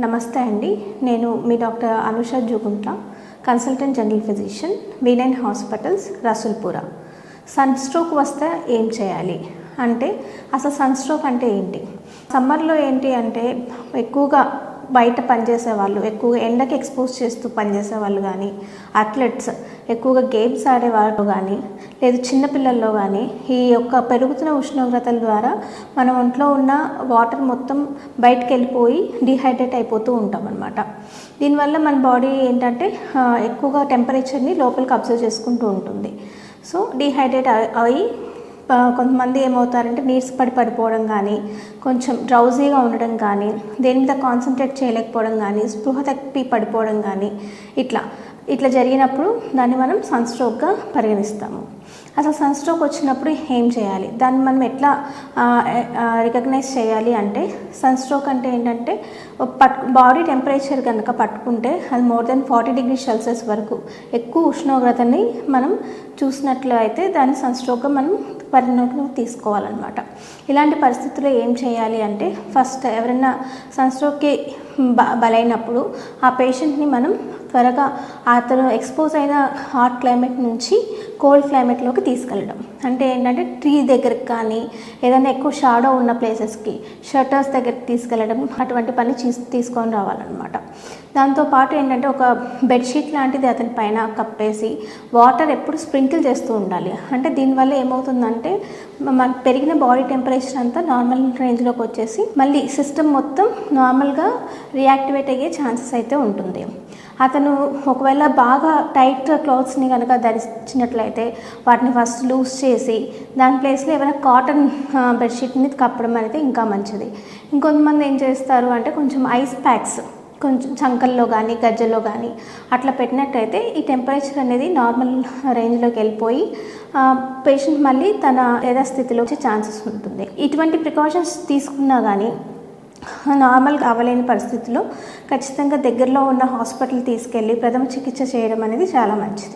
నమస్తే అండి. నేను మీ doctor Anusha Juguntla consultant general physician V nine hospitals Rasulpura. Sun stroke వస్తే ఏం చేయాలి? అంటే అసలు సన్ స్ట్రోక్ అంటే ఏంటి? సమ్మర్లో ఏంటి అంటే ఎక్కువగా బయట పనిచేసే వాళ్ళు ఎక్కువగా ఎండకి ఎక్స్పోజ్ చేస్తూ పనిచేసే వాళ్ళు కానీ అథ్లెట్స్ ఎక్కువగా గేమ్స్ ఆడేవాళ్ళు కానీ లేదు చిన్నపిల్లల్లో కానీ ఈ యొక్క పెరుగుతున్న ఉష్ణోగ్రతల ద్వారా మన ఒంట్లో ఉన్న వాటర్ మొత్తం బయటకు వెళ్ళిపోయి డిహైడ్రేట్ అయిపోతూ ఉంటాం అనమాట దీనివల్ల మన బాడీ ఏంటంటే ఎక్కువగా టెంపరేచర్ని లోపలికి అబ్జర్వ్ చేసుకుంటూ ఉంటుంది. సో డిహైడ్రేట్ అయ్యి కొంతమంది ఏమవుతారంటే నీర్స్ పడి పడిపోవడం కానీ కొంచెం డ్రౌజీగా ఉండడం కానీ దేని మీద కాన్సన్ట్రేట్ చేయలేకపోవడం కానీ స్పృహ తప్పి పడిపోవడం కానీ ఇట్లా ఇట్లా జరిగినప్పుడు దాన్ని మనం సన్స్ట్రోక్గా పరిగణిస్తాము. అసలు సన్ స్ట్రోక్ వచ్చినప్పుడు ఏం చేయాలి? దాన్ని మనం ఎట్లా రికగ్నైజ్ చేయాలి అంటే సన్స్ట్రోక్ అంటే ఏంటంటే పట్ బాడీ టెంపరేచర్ కనుక పట్టుకుంటే అది more than forty degree Celsius వరకు ఎక్కువ ఉష్ణోగ్రతని మనం చూసినట్లు అయితే దాన్ని సన్స్ట్రోక్గా మనం పరిణామం తీసుకోవాలన్నమాట. ఇలాంటి పరిస్థితుల్లో ఏం చేయాలి అంటే ఫస్ట్ ఎవరైనా సన్స్ట్రోక్కి బ బలైనప్పుడు ఆ పేషెంట్ని మనం త్వరగా అతను ఎక్స్పోజ్ అయిన హాట్ క్లైమేట్ నుంచి కోల్డ్ క్లైమేట్లోకి తీసుకెళ్ళడం. అంటే ఏంటంటే ట్రీ దగ్గరకు కానీ ఏదైనా ఎక్కువ షాడో ఉన్న ప్లేసెస్కి షట్టర్స్ దగ్గరికి తీసుకెళ్ళడం అటువంటి పని తీసుకొని రావాలన్నమాట. దాంతోపాటు ఏంటంటే ఒక బెడ్షీట్ లాంటిది అతని పైన కప్పేసి వాటర్ ఎప్పుడు స్ప్రింకిల్ చేస్తూ ఉండాలి. అంటే దీనివల్ల ఏమవుతుందంటే మన పెరిగిన బాడీ టెంపరేచర్ అంతా నార్మల్ రేంజ్లోకి వచ్చేసి మళ్ళీ సిస్టమ్ మొత్తం నార్మల్గా రియాక్టివేట్ అయ్యే ఛాన్సెస్ అయితే ఉంటుంది. అతను ఒకవేళ బాగా టైట్ క్లాత్స్ని కనుక ధరించినట్లయితే వాటిని ఫస్ట్ లూజ్ చేసి దాని ప్లేస్లో ఏమైనా కాటన్ బెడ్షీట్ని కప్పడం అనేది ఇంకా మంచిది. ఇంకొంతమంది ఏం చేస్తారు అంటే కొంచెం ఐస్ ప్యాక్స్ కొంచెం చంకల్లో కానీ గజ్జల్లో కానీ అట్లా పెట్టినట్టయితే ఈ టెంపరేచర్ అనేది నార్మల్ రేంజ్లోకి వెళ్ళిపోయి పేషెంట్ మళ్ళీ తన యథాస్థితిలో వచ్చే ఛాన్సెస్ ఉంటుంది. ఇటువంటి ప్రికాషన్స్ తీసుకున్నా కానీ నార్మల్గా అవ్వలేని పరిస్థితుల్లో ఖచ్చితంగా దగ్గరలో ఉన్న హాస్పిటల్ తీసుకెళ్ళి ప్రథమ చికిత్స చేయడం అనేది చాలా మంచిది.